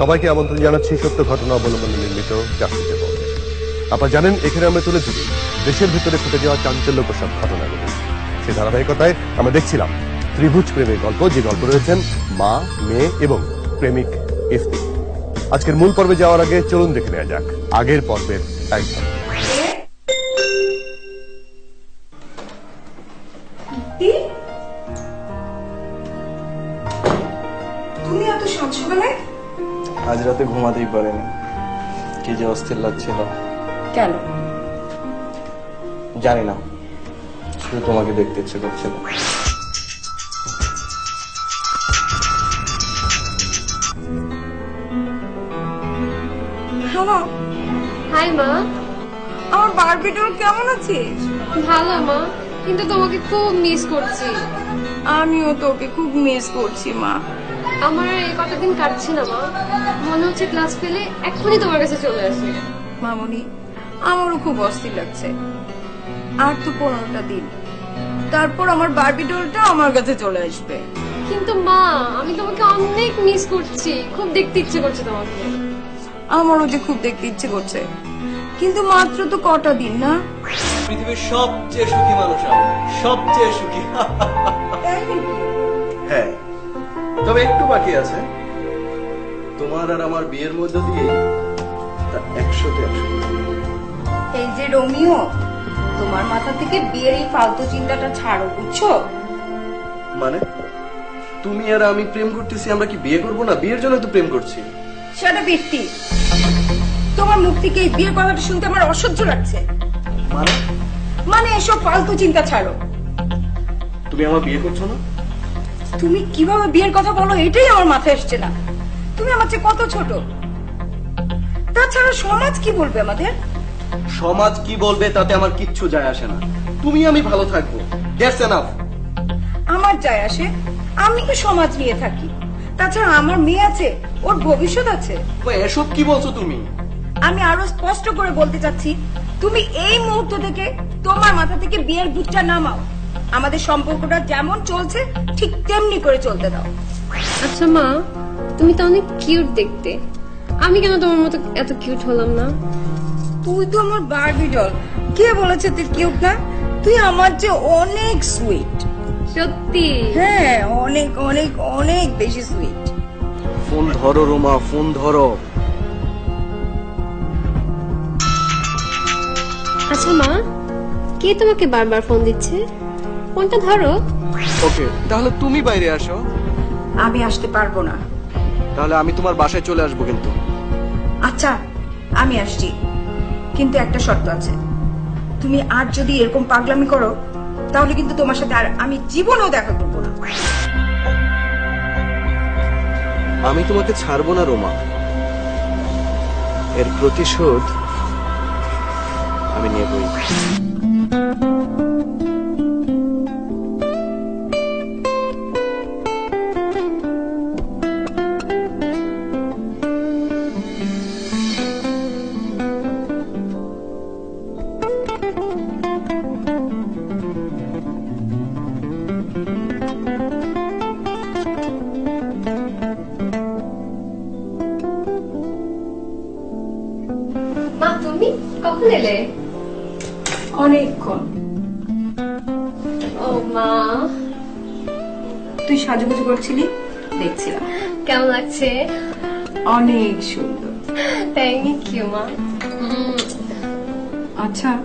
সবাইকে আমন্ত্রণ জানাচ্ছি সত্য ঘটনা অবলম্বনে নির্মিত পথে আপনারা জানেন, এখানে আমরা তুলে ধরি, দেশের ভিতরে ঘটে যাওয়া চাঞ্চল্যকর সব ঘটনাগুলো। সে ধারাবাহিকতায় আমরা দেখছিলাম ত্রিভুজ প্রেমের গল্প, যে গল্প রয়েছেন মা, মেয়ে এবং প্রেমিক এসপি আজকের মূল পর্বে যাওয়ার আগে চলুন দেখে নেওয়া যাক, আগের পর্বের এক রাতে ঘুমাতেই পারিনি। কি যে অস্থির লাগছিল কেন? জানি না। শুধু তোমাকে দেখতে ইচ্ছে করছিল হ্যালো হাই মা। আমার বারবি ডল কেমন আছিস? ভালো মা কিন্তু তোমাকে খুব মিস করছি। আমিও তোকে খুব মিস করছি মা। আমার এই কটা দিন কাটছে না মা? মনে হচ্ছে ক্লাস পেলে এক্ষুনি তোমার কাছে চলে আসি মামনি আমারও খুব অস্থির লাগছে। আর তো পনেরোটা দিন। তারপর আমার বারবি ডলটা আমার কাছে চলে আসবে। কিন্তু মা আমি তোমাকে অনেক মিস করছি। খুব দেখতে ইচ্ছে করছে তোমাকে। আমারও যে খুব দেখতে ইচ্ছে করছে। কিন্তু মাত্র তো কটা দিন না? পৃথিবীর সবচেয়ে সুখী মানুষ আমি। সবচেয়ে সুখী। হ্যাঁ। তবে একটু বাকি আছে। তোমার আর আমার বিয়ের মধ্যে দিয়ে তা একশোতে একশো। এই যে রোমিও তোমার মাথা থেকে বিয়ের এই ফালতু চিন্তাটা ছাড়ো বুঝছ? মানে? তুমি আর আমি প্রেম করতেছি আমরা কি বিয়ে করব না? বিয়ের জন্য তো প্রেম করছি। সেটা বৃষ্টি তোমার মুখ থেকে এই বিয়ের কথাটা শুনতে আমার অসহ্য লাগছে। মানে? মানে এসব ফালতু চিন্তা ছাড়ো। তুমি আমার বিয়ে করছ না? তুমি কীভাবে বিয়ের কথা বলো এটাই আমার মাথায় আসছে না। তুমি আমার চেয়ে কত ছোট? তাছাড়া সমাজ কি বলবে আমাদের? সমাজ কি বলবে তাতে আমার কিচ্ছু যায় আসে না। তুমি আমি ভালো থাকব। দ্যাটস এনাফ আমার যায় আসে আমি তো সমাজ নিয়ে থাকি? তাছাড়া আমার মেয়ে আছে ওর ভবিষ্যৎ আছে। এসব কি বলছো তুমি? আমি আরও স্পষ্ট করে বলতে চাচ্ছি তুমি এই মুহূর্ত থেকে তোমার মাথা থেকে বিয়ের বুটটা নামাও। আমাদের সম্পর্কটা যেমন চলছে ঠিক তেমনি করে চলতে দাও। আচ্ছা মা তুমি তো অনেক কিউট দেখতে। আমি কেন তোমার মতো এত কিউট হলাম না? তুই তো আমার বারবি ডল কে বলেছে তুই কিউট না? তুই আমার যে অনেক সুইট সত্যি? হ্যাঁ অনেক অনেক অনেক বেশি সুইট ফোন ধরো রোমা ফোন ধরো। আচ্ছা মা কে তোমাকে বারবার ফোন দিচ্ছে? ফোনটা ধরো। ওকে তাহলে তুমি বাইরে আসো। আমি আসতে পারব না। তাহলে আমি তোমার বাসায় চলে আসব কিন্তু। আচ্ছা আমি আসছি। কিন্তু একটা শর্ত আছে। তুমি আর যদি এরকম পাগলামি করো তাহলে কিন্তু তোমার সাথে আর আমি জীবনেও দেখা করব না। আমি তোমাকে ছাড়বো না রোমা। এর প্রতিশোধ আমি নেবই। মা। তুই সাজুগুজু করছিলি? দেখছিলাম। কেমন লাগছে? অনেক সুন্দর। থ্যাংক ইউ মা। আচ্ছা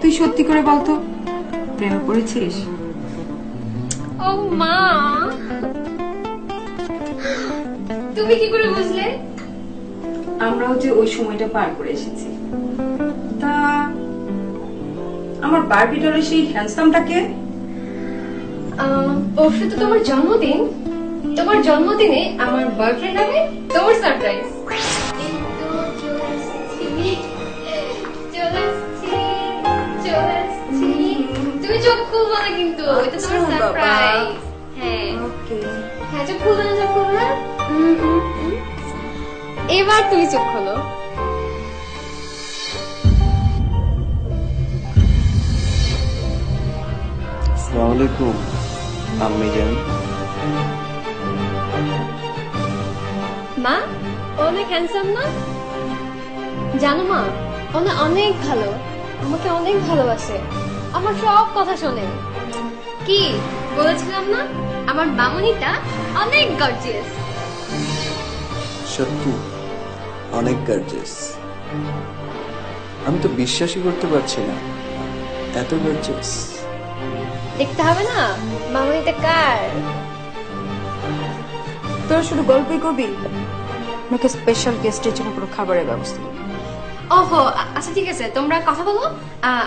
তুই সত্যি করে বলতো প্রেমে পড়েছিস? ও মা। তুমি কি করে বুঝলে? আমরাও যে ওই সময়টা পার করে এসেছি। তা আমার বারবি ডলের সেই হ্যান্ডসামটাকে পরশু তো তোমার জন্মদিন। তোমার জন্মদিনে আমার বয়ফ্রেন্ড হবে তোমার সারপ্রাইজ তুমি চোখ খুলবো না কিন্তু এটা তোমার আচ্ছা, সারপ্রাইজ হ্যাঁ। হ্যাঁ চোখ খুলবে না চোখ খুলবে না? হুম, হুম, হুম। এবার তুমি চোখ খোলো। আসসালামু আলাইকুম। আম্মি জান মা অনেক হ্যান্ডসাম না? জানো মা ওনা অনেক ভালো। আমাকে অনেক ভালোবাসে। আমার সব কথা শোনে। কি বলেছিলাম না? আমার মামনিটা অনেক গর্জিয়াস সত্যি অনেক গার্জেস আমি তো বিশ্বাসই করতে পারছি না। এত গার্জেস দেখতে হবে না? মামনিটা কার? তোরা শুধু গল্পই করবি? নাকি স্পেশাল গেস্টের জন্য কোনো খাবারের ব্যবস্থা? ওহো আচ্ছা ঠিক আছে তোমরা কথা বলো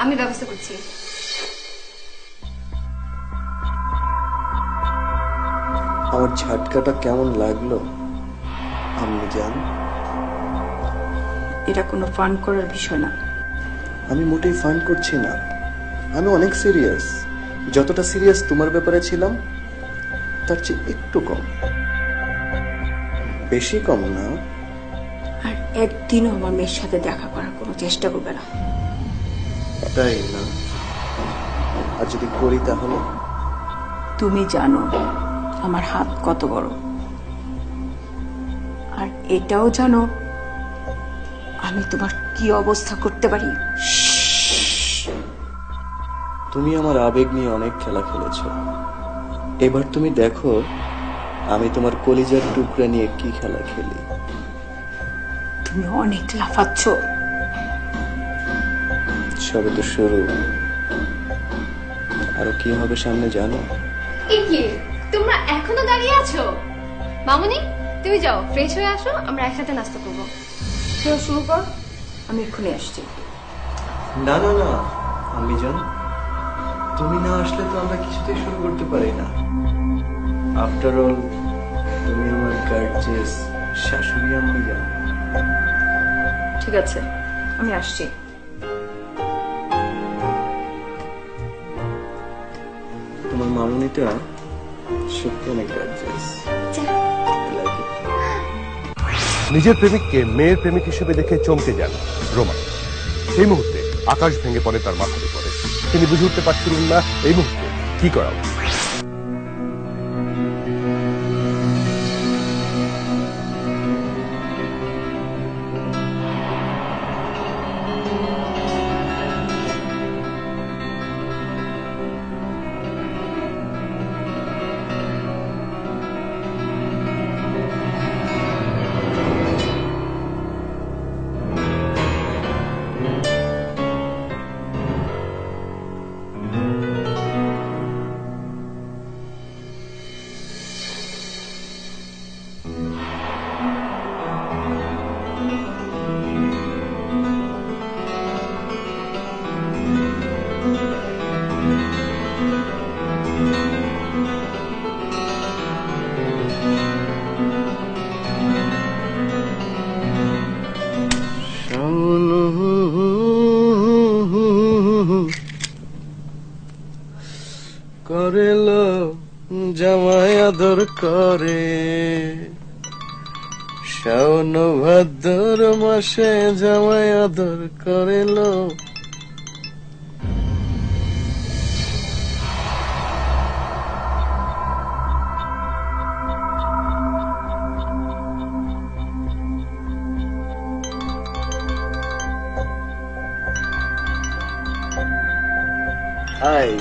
আমি ব্যবস্থা করছি। আমার ঝাটকাটা কেমন লাগল? আমি জান? এটা কোনো ফান করার বিষয় না। আমি মোটেই ফান করছি না। আমি অনেক সিরিয়াস যতটা সিরিয়াস তোমার ব্যাপারে ছিলাম তার চেয়ে একটু কম। বেশি কম না। আর একদিনও আমার মেয়ের সাথে দেখা করার কোনো চেষ্টা করবে না। তাই না? আর যদি করি তাহলে? তুমি জানো আমার হাত কত বড়। আর এটাও জানো আমি তোমার কি অবস্থা করতে পারি? তুমি আমার আবেগ নিয়ে অনেক খেলা খেলেছ। এবার তুমি দেখো আমি তোমার কলিজার টুকরা নিয়ে কি খেলা খেলি। তুমি অনেক লাফাচ্ছ। সবে তো শুরু। আরও কি হবে সামনে জানো? কি? তোমরা এখনও দাঁড়িয়ে আছো? মামনি তুমি যাও ফ্রেশ হয়ে আসো আমরা একসাথে নাস্তা করব। শুরু কর আমি এক্ষুনি আসছি। না না না আমি জান তুমি না আসলে তো আমরা কিছুতেই শুরু করতে পারি না। আফটার অল তুমি আমার গার্জেস শাশুড়ি আমি জান। ঠিক আছে আমি আসছি। তোমার মামনিটা সত্যি অনেক গার্জেস নিজের প্রেমিককে মেয়ের প্রেমিক হিসেবে দেখে চমকে যান রোমা সেই মুহূর্তে আকাশ ভেঙে পড়ে তার মাথার উপরে। তিনি বুঝে উঠতে পারছিলেন না এই মুহূর্তে কি করা উচিত।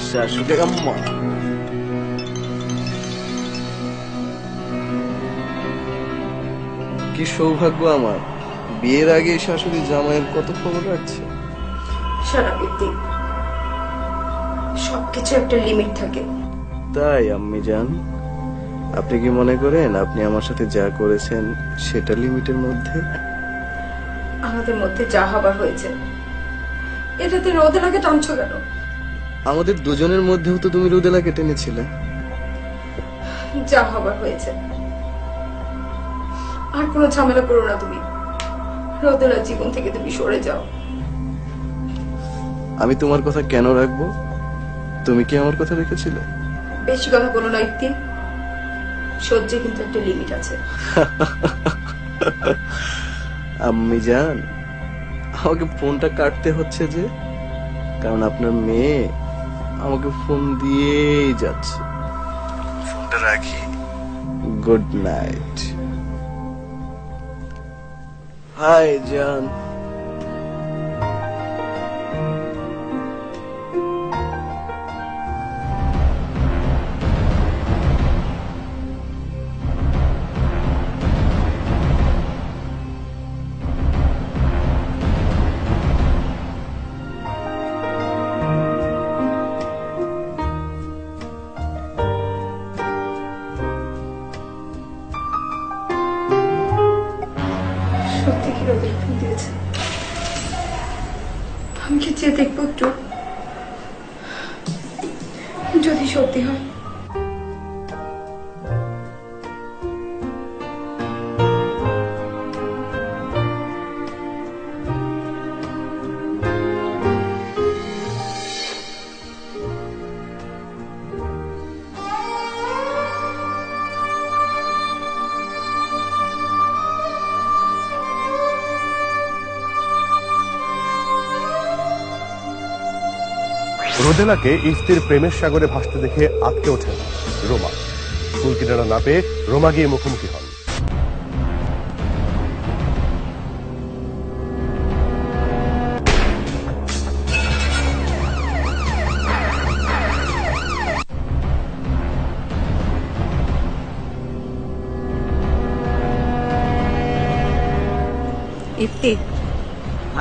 হাই শাশুড়ি আম্মা কি সৌভাগ্য আমার। বিয়ের আগে শাশুড়ি জামাইয়ের কত খবর রাখছে? সারা সবকিছু একটা লিমিট থাকে। তাই আম্মি জান? আপনি কি মনে করেন আপনি আমার সাথে যা করেছেন সেটা লিমিটের মধ্যে? আমাদের মধ্যে যা হবার হয়েছে। এটাতে রোদেলাকে টানছো কেন? আমাদের দুজনের মধ্যেও তো তুমি রুদেলাকে টেনেছিলে। যা হবার হয়েছে। আর কোনো ঝামেলা করো না তুমি। রোদেলার জীবন থেকে তুমি সরে যাও। আমি তোমার কথা কেন রাখব? তুমি কি আমার কথা রেখেছিলে? বেশি কথা বলো না ইত্তি সহ্যে কিন্তু একটা লিমিট আছে। আম্মি জান আমাকে ফোনটা কাটতে হচ্ছে যে কারণ আপনার মেয়ে আমাকে ফোন দিয়ে যাচ্ছে। ফোনটা রাখি। গুড নাইট হাই জান রোদেলাকে স্ত্রীর প্রেমের সাগরে ভাসতে দেখে আটকে ওঠেন রোমা। ফুল কিনারা না পেয়ে রোমা গিয়ে মুখোমুখি হন।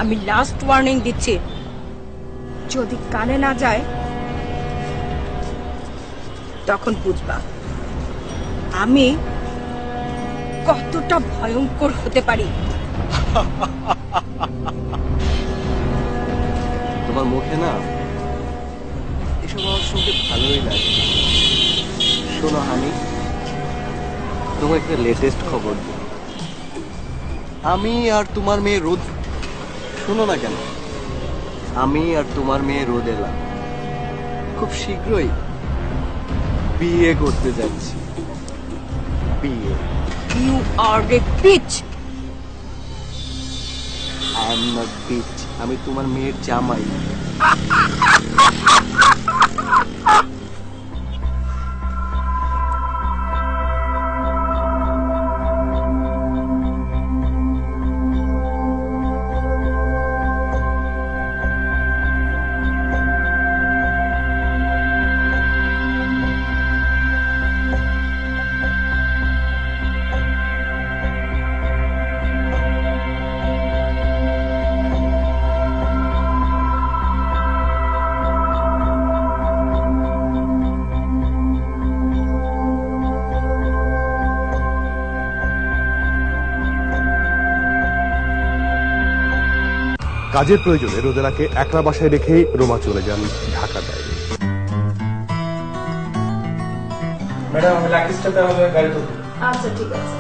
আমি লাস্ট ওয়ার্নিং দিচ্ছি। যদি কানে না যায়, তখন বুঝবা, আমি কতটা ভয়ঙ্কর হতে পারি। তোমার মুখে না, এসব আমার শুনতে ভালোই লাগে। শোনো হানি, তোমাকে একটা লেটেস্ট খবর দিই। আমি আর তোমার মেয়ে রোদ, শোনো না কেন? আমি আর তোমার মেয়ে রোদ এলাম। খুব শীঘ্রই বিয়ে করতে যাচ্ছি। বিয়ে। You are a peach I am not bitch আমি তোমার মেয়ের জামাই। কাজের প্রয়োজনে রোদেলাকে একলা বাসায় রেখেই রোমা চলে যান ঢাকা বাইরে। ম্যাডাম আমি তাহলে আচ্ছা ঠিক আছে।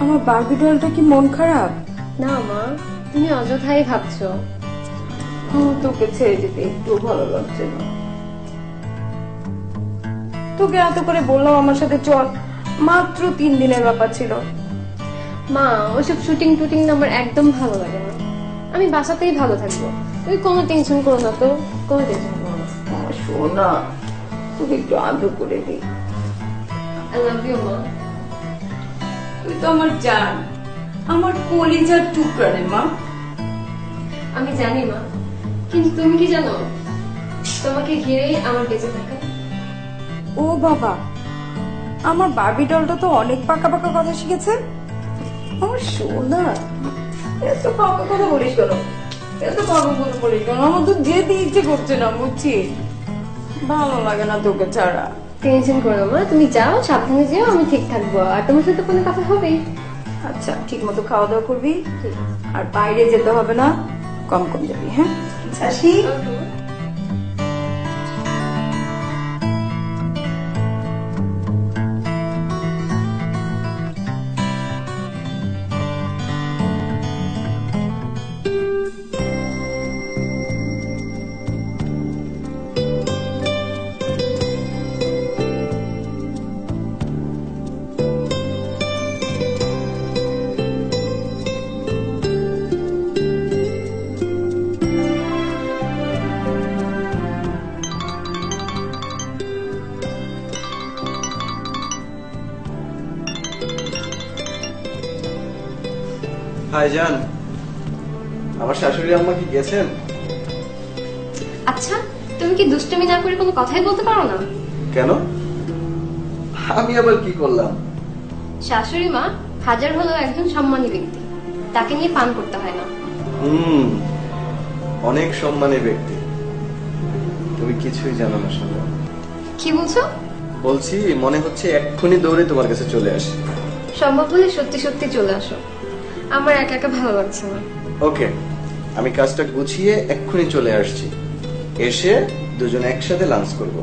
আমার বারবি ডলটা কি মন খারাপ? না মা তুমি অযথাই ভাবছ। তোকে ছেড়ে যেতে একটু ভালো লাগছে না। তোকে এত করে বললাম আমার সাথে চল। মাত্র তিন দিনের ব্যাপার ছিল। মা ওইসব শুটিং টুটিং আমার একদম ভালো লাগে না। আমি বাসাতেই ভালো থাকব। তুই কোনো টেনশন করো না তো কোনো টেনশন করো না। আমার সোনা তোকে একটু আদর করে দিই। আই লাভ ইউ মা। তুই তো আমার জান আমার কলিজার টুকরা রে মা। আমি জানি মা। কিন্তু তুমি কি জানো তোমাকে ঘিরেই আমার বেঁচে থাকা। ও বাবা আমার বারবি ডলটা তো অনেক পাকা পাকা কথা শিখেছে। আমার সোনা এত পাকা কথা বলিস কেন? এত পাকা কথা বলিস কেন? আমার তো যেতে ইচ্ছে করছে না বুঝছি ভালো লাগে না তোকে ছাড়া। টেনশন করো মা তুমি যাও সাবধানে যেও আমি ঠিক থাকব। আর তোমার সাথে কোনো কথা হবেই আচ্ছা ঠিক মতো খাওয়া দাওয়া করবি? আর বাইরে যেতে হবে না? কম কম যাবি হ্যাঁ? আসি। ভাইজান আমার শাশুড়ি আম্মা কি গেছেন? আচ্ছা তুমি কি দুষ্টুমি না করে কোনো কথাই বলতে পারো না? কেন? আমি আবার কি করলাম? শাশুড়ি মা হাজার হলো একজন সম্মানী ব্যক্তি তাকে নিয়ে পান করতে হয় না। হুম অনেক সম্মানের ব্যক্তি। তুমি কিছুই জানো না শোনো কি বলছো? বলছি মনে হচ্ছে এক্ষুনি দৌড়ে তোমার কাছে চলে আসি। সম্ভব হলে সত্যি সত্যি চলে আসো। আমার একা একা ভালো লাগছে না। ওকে আমি কাজটা গুছিয়ে এক্ষুনি চলে আসছি। এসে দুজন একসাথে লাঞ্চ করব।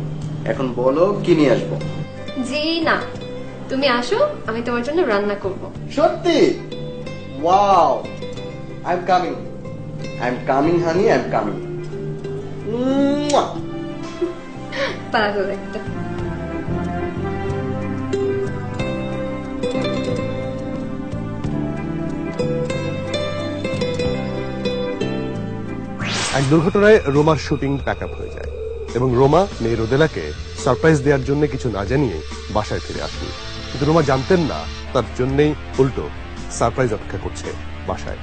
এখন বলো কি নিয়ে আসব? জি না। তুমি আসো আমি তোমার জন্য রান্না করব। সত্যি? Wow I am coming I am coming honey I am coming পাগল একটা। এক দুর্ঘটনায় রোমার শুটিং প্যাক আপ হয়ে যায় এবং রোমা মেয়ে রোদেলাকে সারপ্রাইজ দেওয়ার জন্য কিছু না জানিয়ে বাসায় ফিরে আসেন। কিন্তু রোমা জানতেন না তার জন্যেই উল্টো সারপ্রাইজ অপেক্ষা করছে বাসায়।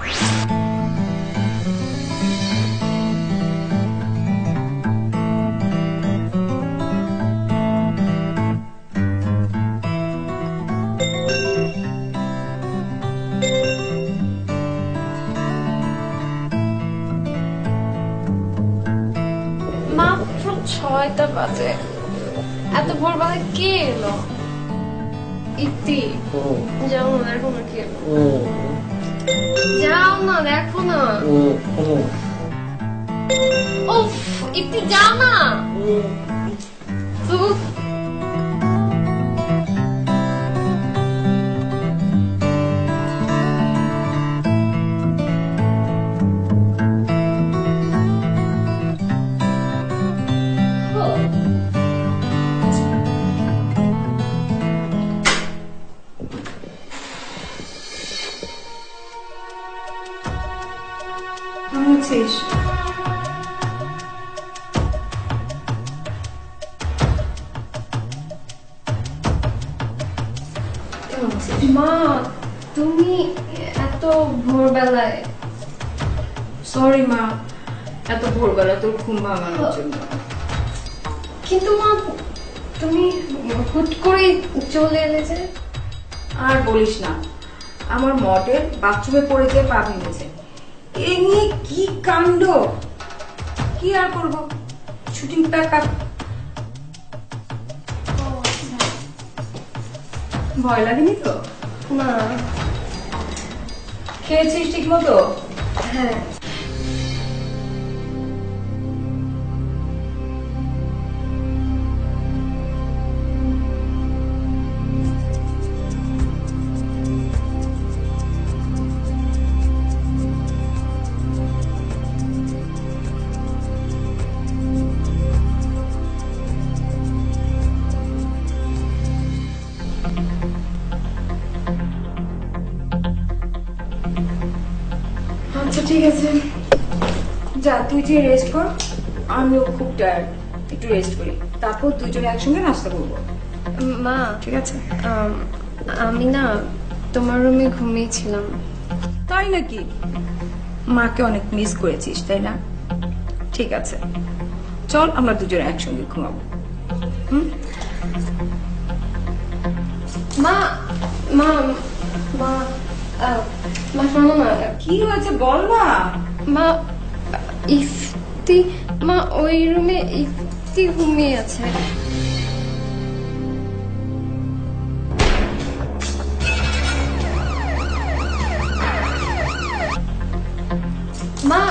বাজে এত ভোরবেলা কে এলো? ইতি। যাও না দেখো না কে এলো? যাও না দেখো না। উফ ইতি যাও না। ভোরবেলায় সরি মা, এত ভোরবেলা তোর ঘুম ভাঙানোর কিন্তু মা, তুমি হুট করে চলে এলে আর বলিস না, আমার মডেল বাথরুমে পড়ে গিয়ে পা ভেঙেছে। এ নিয়ে কি কাণ্ড? কি আর করব? শুটিং প্যাক ভয় লাগেনি তো? না। খেয়েছিস ঠিক মতো হ্যাঁ। তুই রেস্ট কর। আমিও খুব টায়ার্ড একটু রেস্ট করি। তারপর দুজনে একসঙ্গে নাস্তা করব। মা ঠিক আছে? আমি না তোমার রুমে ঘুমিয়েছিলাম তাই নাকি? মাকে অনেক মিস করেছিস তাই না? ঠিক আছে। চল আমরা দুজনে একসঙ্গে ঘুমাবো। মা মা মা মা শোনো না কি হয়েছে বল না মা ইফতি মা ওই রুমে ইফতি ঘুমিয়ে আছে। মা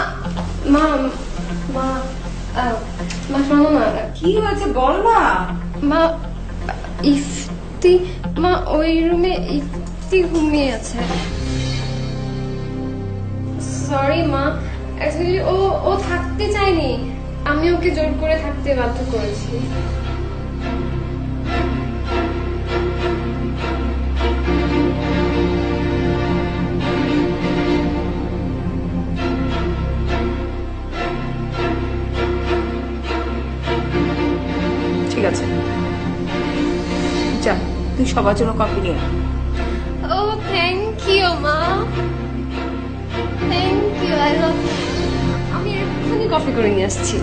মা মা মা শোনো না। কি হয়েছে বল না। মা ইফতি মা ওই রুমে ইফতি ঘুমিয়ে আছে। সরি মা। অ্যাকচুয়ালি ও ও থাকতে চায়নি। আমি ওকে জোর করে থাকতে বাধ্য করেছি। ঠিক আছে। যা তুই সবার জন্য কফি নিয়ে ও থ্যাংক ইউ মা। থ্যাংক ইউ আই লাভ এক্ষুনি কপি করে নিয়ে আসছি।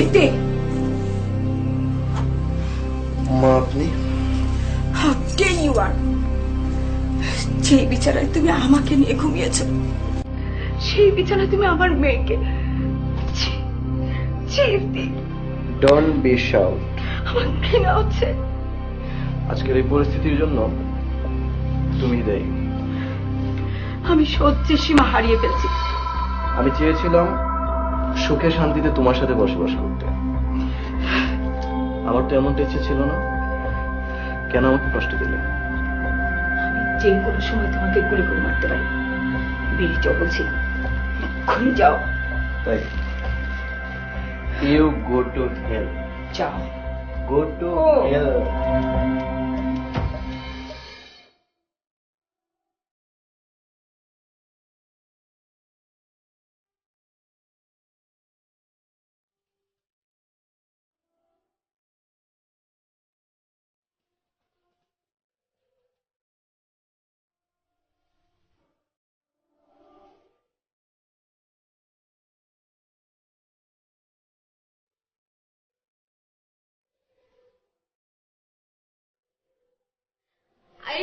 ইফতি। মা আপনি? হাউ ডে ইউ আর যে বিছানায় তুমি আমাকে নিয়ে ঘুমিয়েছ সেই বিছানায় তুমি আমার মেয়েকে ইফতি, ডন বি শাউট আমার ঘৃণা হচ্ছে। আজকের এই পরিস্থিতির জন্য তুমি দেই। আমি সহ্যের সীমা হারিয়ে ফেলছি। আমি চেয়েছিলাম সুখে শান্তিতে তোমার সাথে বসবাস করতে। আমার তো এমনটা ইচ্ছে ছিল না। কেন আমাকে কষ্ট দিলে? যে কোনো সময় তোমাকে গুলি করে মারতে পারি। বেরিয়ে যাও বলছি। এক্ষুনি যাও। তাই? you go to hell. Ciao. Go to oh. hell.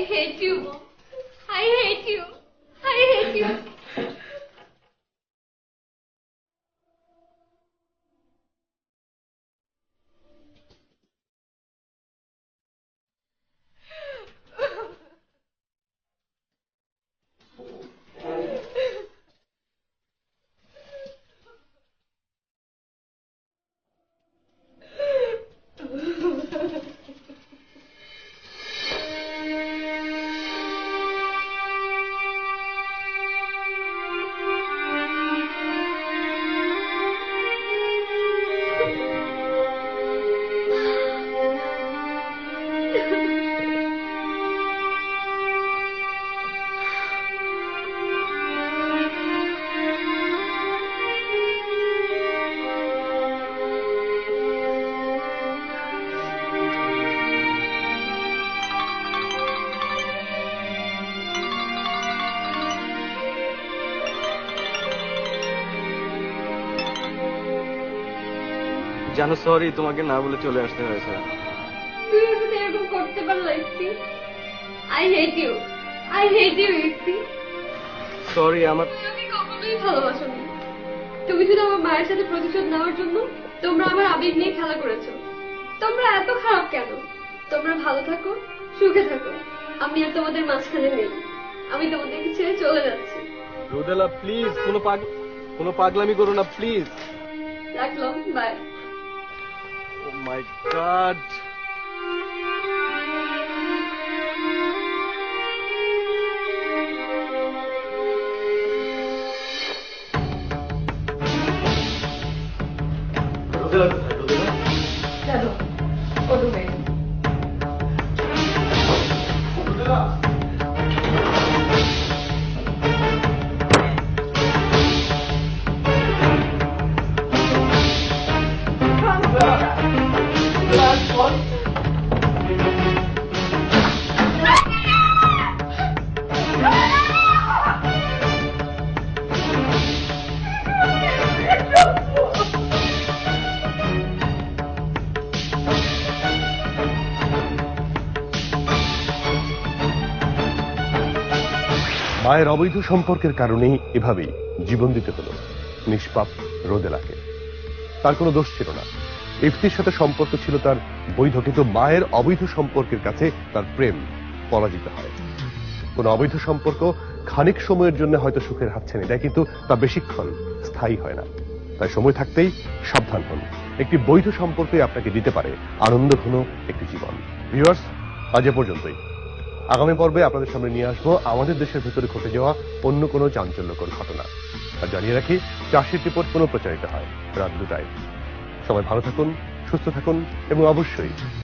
Hate you, জানো সরি তোমাকে না বলে চলে আসতে হয়েছে তুই এরকম করতে পারলা Ifti. I hate you I hate you Ifti. Sorry আমার তুমি আমাকে কখনোই ভালোবাসোনি তুমি শুধু আমার মায়ের সাথে প্রতিশোধ নেওয়ার জন্য তোমরা আমার আবেগ নিয়ে খেলা করেছ। তোমরা এত খারাপ কেন? তোমরা ভালো থাকো সুখে থাকো। আমি আর তোমাদের মাঝখানে নেই। আমি তোমাদেরকে ছেড়ে চলে যাচ্ছি। রোদেলা প্লিজ কোনো পাগ কোনো পাগলামি করো না প্লিজ রাখলাম বাই ও মাই মায়ের অবৈধ সম্পর্কের কারণেই এভাবেই জীবন দিতে হলো। নিষ্পাপ রোদেলাকে। তার কোনো দোষ ছিল না। ইফতির সাথে সম্পর্ক ছিল তার বৈধ, কিন্তু মায়ের অবৈধ সম্পর্কের কাছে তার প্রেম পরাজিত হয়। কোন অবৈধ সম্পর্ক খানিক সময়ের জন্য হয়তো সুখের হাতছানি দেয়, কিন্তু তা বেশিক্ষণ স্থায়ী হয় না। তাই সময় থাকতেই সাবধান হন। একটি বৈধ সম্পর্কে আপনাকে দিতে পারে আনন্দঘন একটি জীবন। ভিউয়ার্স, আজ এ পর্যন্তই। আগামী পর্বে আপনাদের সামনে নিয়ে আসব আমাদের দেশের ভেতরে ঘটে যাওয়া অন্য কোনো চাঞ্চল্যকর ঘটনা। আর জানিয়ে রাখি, চাষির রিপোর্ট পুনঃ প্রচারিত হয় রাত দুটায়। সবাই ভালো থাকুন, সুস্থ থাকুন, এবং অবশ্যই